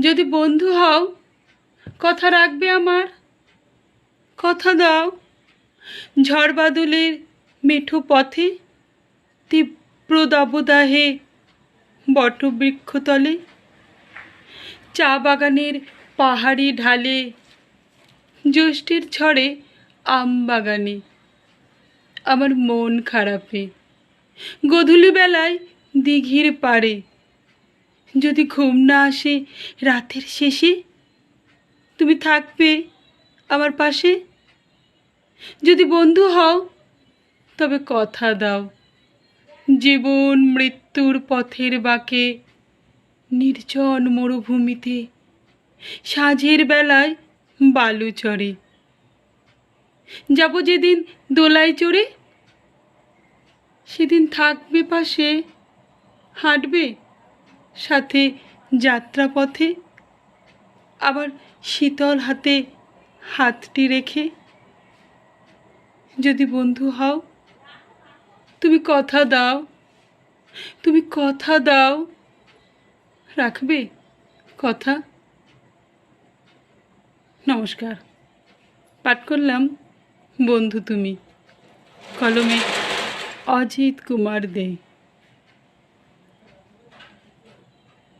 যদি বন্ধু হও, কথা রাখবে আমার। কথা দাও। ঝড় বাদলের মেঠো পথে, তীব্র দাবদাহে বটবৃক্ষতলে, চা বাগানের পাহাড়ি ঢালে, জ্যৈষ্ঠের ঝড়ে আম বাগানে। আমার মন খারাপে। গধূলি বেলায় দিঘির পাড়ে যদি ঘুম না আসে রাতের শেষে, তুমি থাকবে আমার পাশে? যদি বন্ধু হও, তবে কথা দাও। জীবন মৃত্যুর পথের বাঁকে, নির্জন মরুভূমিতে, সাঁঝের বেলায় বালু চড়ে। যাব যেদিন দোলায় চড়ে, সেদিন থাকবে পাশে, হাঁটবে সাথে যাত্রাপথে, আবার শীতল হাতে হাতটি রেখে, যদি বন্ধু হও, তুমি কথা দাও, তুমি কথা দাও। রাখবে? কথা? নমস্কার, পাঠ করলাম, বন্ধু তুমি। কলমে অজিত কুমার দে।